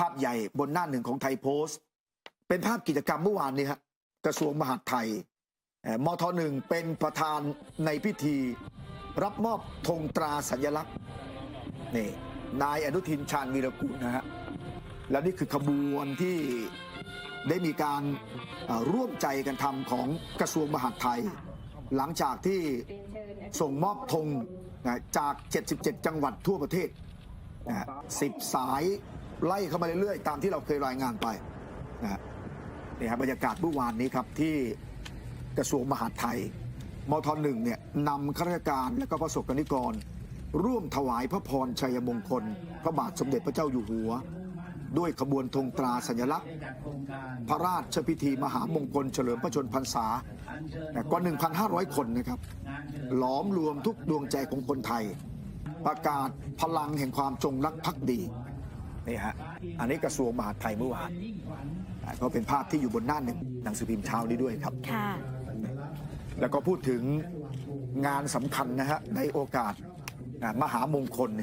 ภาพใหญ่บนหน้าหนึ่งของไทยโพสต์ เป็นภาพกิจกรรมเมื่อวานนี้ฮะกระทรวงมหาดไทยมทหนึ่งเป็นประธานในพิธี รับมอบธงตราสัญลักษณ์นี่นายอนุทินชาญวีรกุลนะฮะแล้วนี่คือขบวนที่ได้มีการร่วมใจกันทำของกระทรวงมหาดไทย หลังจากที่ส่งมอบธงจาก 77 จังหวัดทั่วประเทศนะฮะ10สาย ไล่เข้ามาเรื่อยๆ ตามที่เราเคยรายงานไปนะนี่ครับบรรยากาศเมื่อวานนี้ครับที่กระทรวงมหาดไทยมทหนึ่งเนี่ยนำข้าราชการและก็ประสบกนิกร ร่วมถวายพระพรชัยมงคล พระบาทสมเด็จพระเจ้าอยู่หัว ด้วยขบวนธงตราสัญลักษณ์ พระราชพิธีมหามงคลเฉลิมพระชนพรรษากว่า 1,500 คนนะครับหลอมรวมทุกดวงใจของคนไทย ประกาศพลังแห่งความจงรักภักดี นี่ฮะอันนี้กระทรวงมหาดไทยเมื่อวานอ่าก็เป็นภาพที่อยู่บนหน้าหนึ่งหนังสือพิมพ์เช้านี้ด้วยครับค่ะแล้วก็พูดถึงงานสำคัญนะฮะในโอกาสอ่ามหามงคลเนี่ย